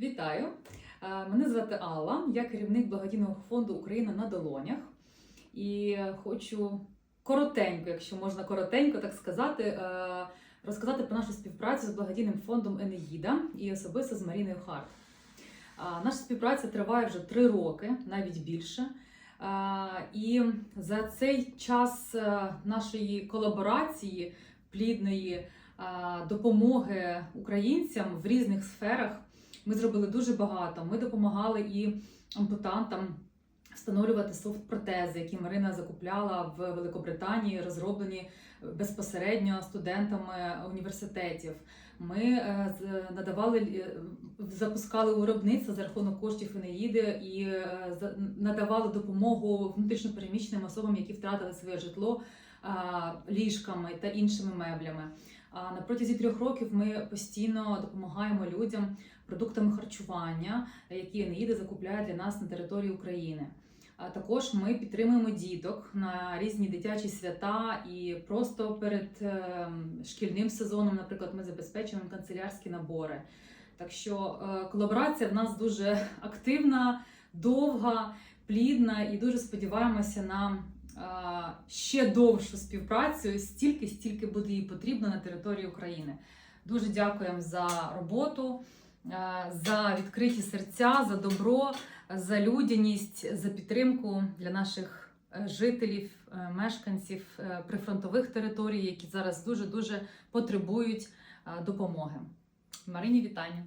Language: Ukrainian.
Вітаю! Е, Мене звати Алла, я керівник благодійного фонду Україна на долонях. І хочу коротенько, якщо можна коротенько так сказати, е, розказати про нашу співпрацю з благодійним фондом Енеїда і особисто з Маріною Харт. Е, Наша співпраця триває вже три роки, навіть більше. І за цей час нашої колаборації, плідної допомоги українцям в різних сферах. Ми зробили дуже багато. Ми допомагали і ампутантам встановлювати софт-протези, які Марина закупляла в Великобританії, розроблені безпосередньо студентами університетів. Ми е, надавали е, запускали виробництво за рахунок коштів Енеїди і е, надавали допомогу внутрішньопереміщеним особам, які втратили своє житло ліжками та іншими меблями. На протязі трьох років ми постійно допомагаємо людям продуктами харчування, які Енеїда закупляє для нас на території України. А також ми підтримуємо діток на різні дитячі свята і просто перед ем, шкільним сезоном, наприклад, ми забезпечуємо канцелярські набори. Так що е, колаборація в нас дуже активна, довга, плідна, і дуже сподіваємося на е, ще довшу співпрацю, стільки, стільки буде їй потрібно на території України. Дуже дякуємо за роботу, е, за відкриті серця, за добро, за людяність, за підтримку для наших е, жителів, е, мешканців е, прифронтових територій, які зараз дуже дуже потребують е, допомоги. Марині, вітання.